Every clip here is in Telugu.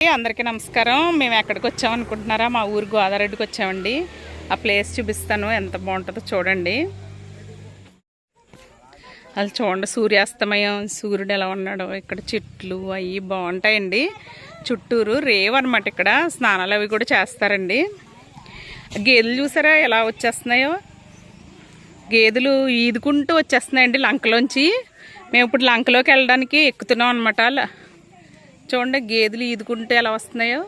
అందరికీ నమస్కారం. మేము ఎక్కడికి వచ్చామనుకుంటున్నారా మా ఊరు గోదారెడ్డికి వచ్చామండి. ఆ ప్లేస్ చూపిస్తాను ఎంత బాగుంటుందో చూడండి. అది చూడండి సూర్యాస్తమయం సూర్యుడు ఎలా ఉన్నాడో ఇక్కడ చెట్లు అవి బాగుంటాయండి. చుట్టూరు రేవు అనమాట ఇక్కడ స్నానాలు అవి కూడా చేస్తారండి. గేదెలు చూసారా ఎలా వచ్చేస్తున్నాయో? గేదెలు ఈదుకుంటూ వచ్చేస్తున్నాయండి లంకలోంచి. మేము ఇప్పుడు లంకలోకి వెళ్ళడానికి ఎక్కుతున్నాం అనమాట చూడండి గేదెలు ఈదుకుంటే ఎలా వస్తున్నాయో.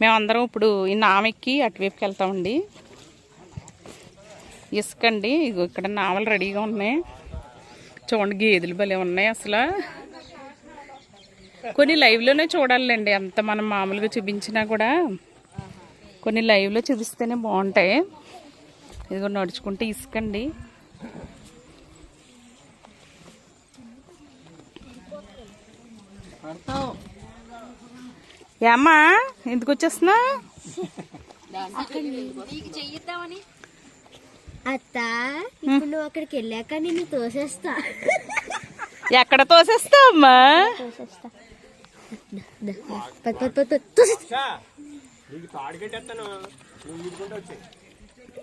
మేమందరం ఇప్పుడు ఈ నామెక్కి అటువైపుకి వెళ్తామండి. ఇసుకండి ఇగో ఇక్కడ నావలు రెడీగా ఉన్నాయి. చూడండి గేదెలు భలే ఉన్నాయి అసలు. కొన్ని లైవ్లోనే చూడాలండి అంత మనం మామూలుగా చూపించినా కూడా. కొన్ని లైవ్లో చూపిస్తేనే బాగుంటాయి. ఇదిగో నడుచుకుంటే ఇసుకండి. ఏమ్మా ఎందుకు వచ్చేస్తున్నా? అత్త ఇప్పుడు నువ్వు అక్కడికి వెళ్ళాక నిన్ను తోసేస్తా. ఎక్కడ తోసేస్తావు అమ్మా. తోసేస్తా.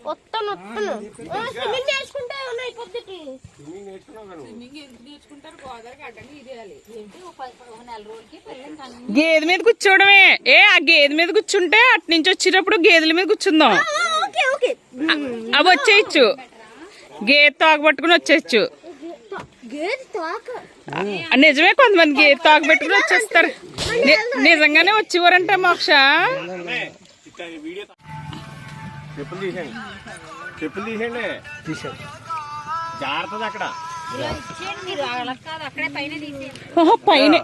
వస్తాను వస్తాను గేదె మీద కూర్చోవడమే. ఏ ఆ గేదె మీద కూర్చుంటే అటు నుంచి వచ్చేటప్పుడు గేదెల మీద కూర్చుందాం. Okay okay. అవి వచ్చేయచ్చు. గేదె తోక పట్టుకుని వచ్చేయచ్చు. నిజమే కొంతమంది గేదె తోక పెట్టుకుని వచ్చేస్తారు. నిజంగానే వచ్చేవారంటే మోక్ష. చెప్పులు తీసేయండి. చెప్పులు తీసేయండి. తీసేయండి జాగ్రత్తది అక్కడ. ఓహో, పైన.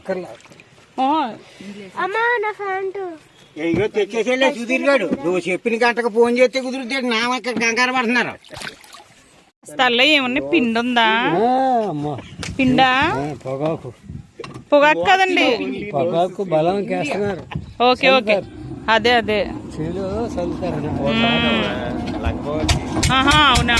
ఓ, అమ్మా నా ఫ్యాంటు. ఇగో తెచ్చేసేలే సుధీర్ గారు నువ్వు చెప్పిన గంటకు ఫోన్ చేస్తే కుదిరితే నా కంగారు పడుతున్నారు. స్థల్లో ఏమన్నా పిండి ఉందా అమ్మా. పిండా? పొగాకు. పొగాకు కదండి. పొగాకు బలం కేస్తున్నారు. Okay okay. అదే అదే. అవునా?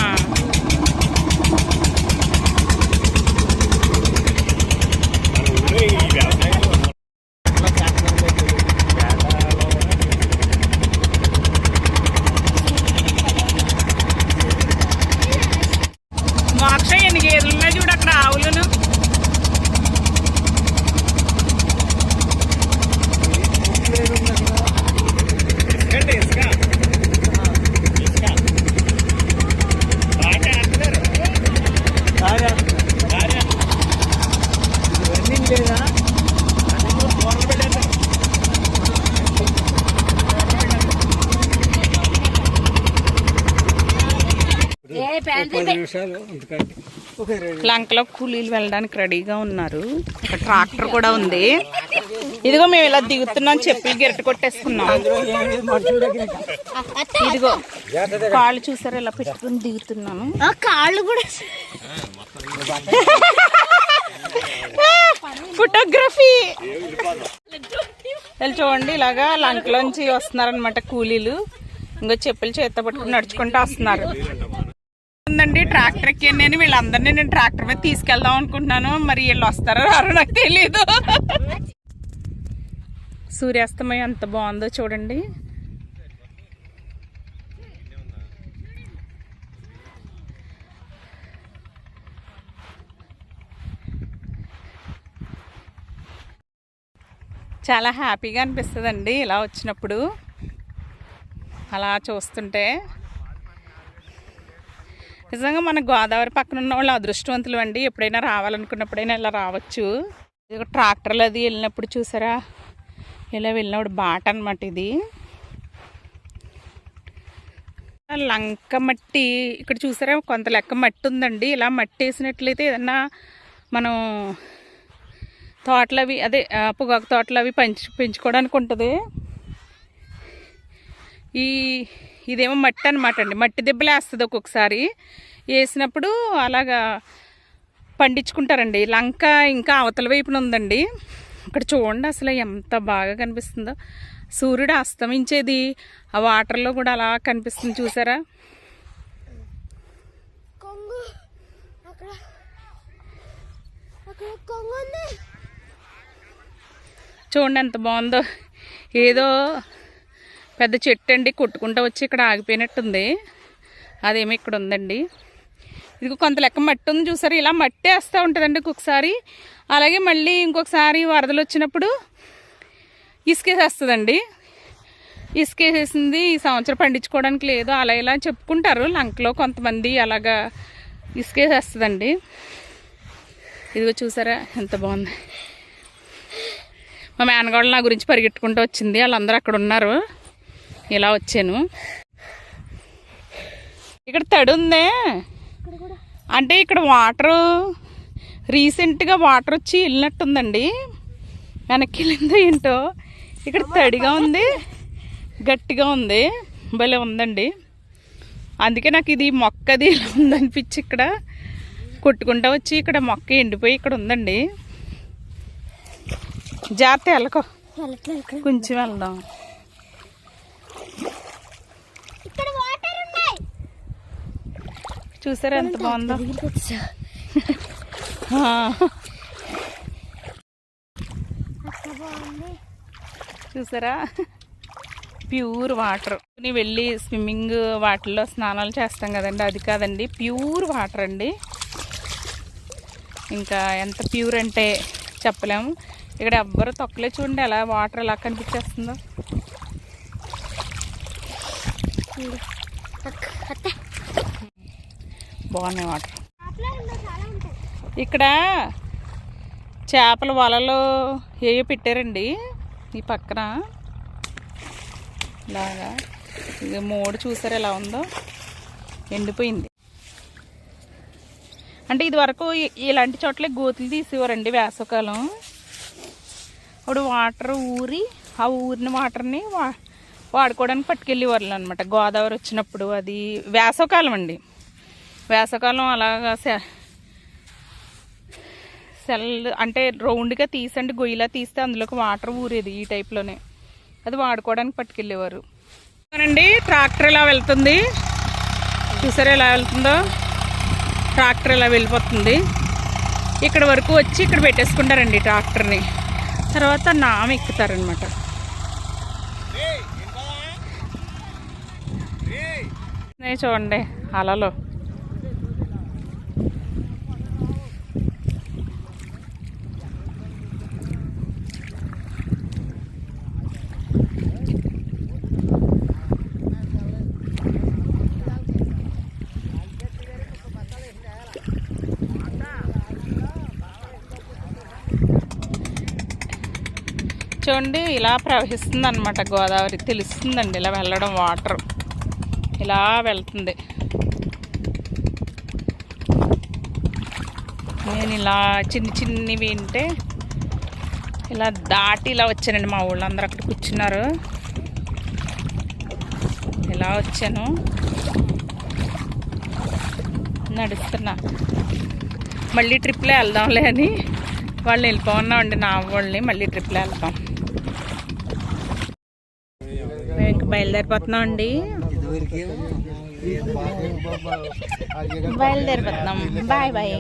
లంకలో కూలీలు వెళ్ళడానికి రెడీగా ఉన్నారు. ఒక ట్రాక్టర్ కూడా ఉంది. ఇదిగో మేము ఇలా దిగుతున్నాం చెప్పి గిరట కొట్టేసుకున్నాం. ఇదిగో కాళ్ళు చూసారు ఇలా పెట్టుకుని దిగుతున్నాను? ఆ కాళ్ళు కూడా ఫోటోగ్రఫీ. వీళ్ళు చూడండి ఇలాగా లంకలోంచి వస్తున్నారనమాట కూలీలు. ఇంకో చెప్పులు చేత పట్టుకుని నడుచుకుంటూ వస్తున్నారు. ఉందండి ట్రాక్టర్ ఎక్కి నేను వీళ్ళందరినీ నేను ట్రాక్టర్ మీద తీసుకెళ్దాం అనుకుంటున్నాను. మరి వీళ్ళు వస్తారో రారో నాకు తెలియదు సూర్యాస్తమయం ఎంత బాగుందో చూడండి. చాలా హ్యాపీగా అనిపిస్తుందండి ఇలా వచ్చినప్పుడు. అలా చూస్తుంటే. నిజంగా మన గోదావరి పక్కన ఉన్న వాళ్ళు అదృష్టవంతులు అండి. ఎప్పుడైనా రావాలనుకున్నప్పుడైనా ఇలా రావచ్చు. ఇది ట్రాక్టర్లు అది వెళ్ళినప్పుడు చూసారా? ఇలా వెళ్ళినప్పుడు బాట అనమాట ఇది. లంక మట్టి ఇక్కడ చూసారా? కొంత లెక్క మట్టి ఉందండి. ఇలా మట్టి వేసినట్లయితే ఏదన్నా మనం తోటలు అవి అదే పొగాకు తోటలు అవి పెంచు పెంచుకోవడానికి ఉంటుంది. ఈ ఇదేమో మట్టి అనమాట అండి. మట్టి దెబ్బలు వేస్తుంది ఒక్కొక్కసారి. వేసినప్పుడు అలాగా పండించుకుంటారండి. లంక ఇంకా అవతల వైపున ఉందండి. అక్కడ చూడండి అసలు ఎంత బాగా కనిపిస్తుందో. సూర్యుడు అస్తమించేది. ఆ వాటర్లో కూడా అలా కనిపిస్తుంది చూసారా? చూడండి ఎంత బాగుందో. ఏదో పెద్ద చెట్టు అండి కొట్టుకుంటూ వచ్చి ఇక్కడ ఆగిపోయినట్టుంది. అదేమో ఇక్కడ ఉందండి. ఇది కొంత లెక్క మట్టి ఉంది చూసారు? ఇలా మట్టి వేస్తూ ఉంటుందండి ఒక్కొక్కసారి. అలాగే మళ్ళీ ఇంకొకసారి వరదలు వచ్చినప్పుడు ఇసుకేసేస్తుందండి. ఇసుకేసేసింది ఈ సంవత్సరం పండించుకోవడానికి లేదు అలా ఇలా చెప్పుకుంటారు. లంకలో కొంతమంది అలాగా ఇసుకేసేస్తుందండి. ఇదిగో చూసారా? ఎంత బాగుంది. మా మేనగాళ్ళు నా గురించి పరిగెట్టుకుంటూ వచ్చింది. వాళ్ళందరూ అక్కడ ఉన్నారు. ఇలా వచ్చాను. ఇక్కడ తడి ఉందే. అంటే ఇక్కడ వాటర్ రీసెంట్గా వాటర్ వచ్చి వెళ్ళినట్టుందండి. వెనక్కి వెళ్ళిందో ఏంటో. ఇక్కడ తడిగా ఉంది గట్టిగా ఉంది భలే ఉందండి. అందుకే నాకు ఇది మొక్కది ఇలా ఉందనిపించి ఇక్కడ కొట్టుకుంటా వచ్చి ఇక్కడ మొక్క ఎండిపోయి ఇక్కడ ఉందండి. జాగ్రత్త వెళ్ళకో. కొంచెం వెళ్దాం ఇక్కడ వాటర్ ఉన్నాయి చూసారా ఎంత బాగుందో? చూసారా? Pure water. ని వెళ్ళి స్విమ్మింగ్ వాటిల్లో స్నానాలు చేస్తాం కదండి అది కాదండి. ప్యూర్ వాటర్ అండి. ఇంకా ఎంత ప్యూర్ అంటే చెప్పలేము ఇక్కడ ఎవ్వరు తొక్కలే చూడండి ఎలా వాటర్ ఎలా కనిపించేస్తుందో. బాగున్నాయి వాటర్. ఇక్కడ చేపల వలలు ఏయో పెట్టారండి ఈ పక్కన. ఇలాగా. ఇది మూడు చూసారు ఎలా ఉందో? ఎండిపోయింది. అంటే ఇది వరకు ఇలాంటి చోట్ల గోతులు తీసేవారండి వేసవకాలం. అప్పుడు వాటర్ ఊరి ఆ ఊరిన వాటర్ని వా వాడుకోవడానికి పట్టుకెళ్ళేవాళ్ళు అనమాట గోదావరి వచ్చినప్పుడు అది వేసవకాలం అండి. వేసవకాలం అలాగా సె- సెల్ అంటే రౌండ్గా తీసండి గొయ్యిలా తీస్తే అందులోకి వాటర్ ఊరేది ఈ టైప్లోనే. అది వాడుకోవడానికి పట్టుకెళ్ళేవారు. అండి ట్రాక్టర్ ఇలా వెళ్తుంది? చూసారా ఎలా వెళ్తుందో? ట్రాక్టర్ ఇలా వెళ్ళిపోతుంది? ఇక్కడ వరకు వచ్చి ఇక్కడ పెట్టేసుకుంటారండి ట్రాక్టర్ని. తర్వాత నామ ఎక్కుతారనమాట. చూడండి అలలో. చూడండి ఇలా ప్రవహిస్తుంది అనమాట గోదావరి. తెలుస్తుందండి ఇలా వెళ్ళడం వాటర్. ఇలా వెళ్తుంది. నేను ఇలా చిన్ని చిన్నవి వింటే ఇలా దాటి ఇలా వచ్చానండి. మా ఊళ్ళో అందరు అక్కడ కూర్చున్నారు. ఇలా వచ్చాను. నడుస్తున్నా. మళ్ళీ ట్రిప్లో వెళ్దాంలే అని. వాళ్ళు వెళ్ళిపోన్నామండి నా వాళ్ళని మళ్ళీ ట్రిప్లో వెళ్తాం మేము ఇంక బయలుదేరిపోతున్నాం అండి. బయలుదేరిపోతున్నాం. Bye bye.